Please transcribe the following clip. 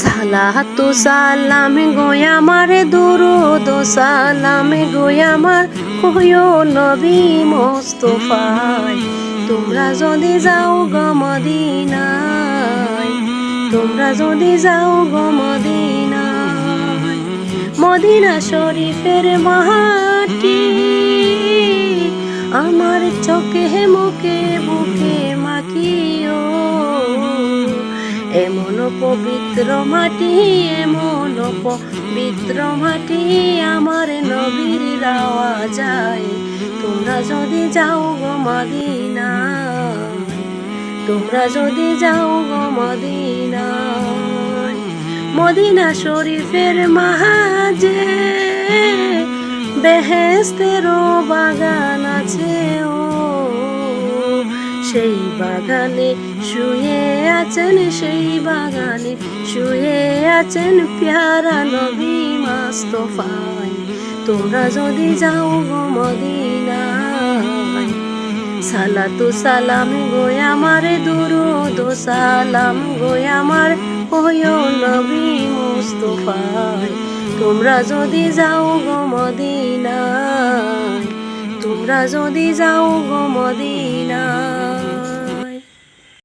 সালাতু সালাম গোয়া মারে দুরুদ, সালাম গোয়া মার কইও নবী মোস্তফায়। তোমরা যদি যাও গো মদিনায়, তোমরা যদি যাও গো মদিনায়, মদিনা শরীফের মাটি আমার চোখে, মুখে, বুকে মাখিও এমন পবিত্র মাটি, এমন পবিত্র মাটি আমার নবীর রাওয়া যায়। তোমরা যদি যাও গো মদিনায় তোমরা যদি যাও গো মদিনায় মদিনা শরীফের মাহাজে বেহেস্তেরও বাগান আছে ও সেই বাগানে, শুয়ে আছেন সেই বাগানে, শুয়ে আছেন প্যারা নবী মাস্তফায়। তোমরা যদি যাও গো মদিনায়, সালাতু সালাম গোয় আমার, দুরুদ সালাম গোয় আমার কয়ো নবী মুস্তফায়। তোমরা যদি যাও গো তোমরা যদি যাও গো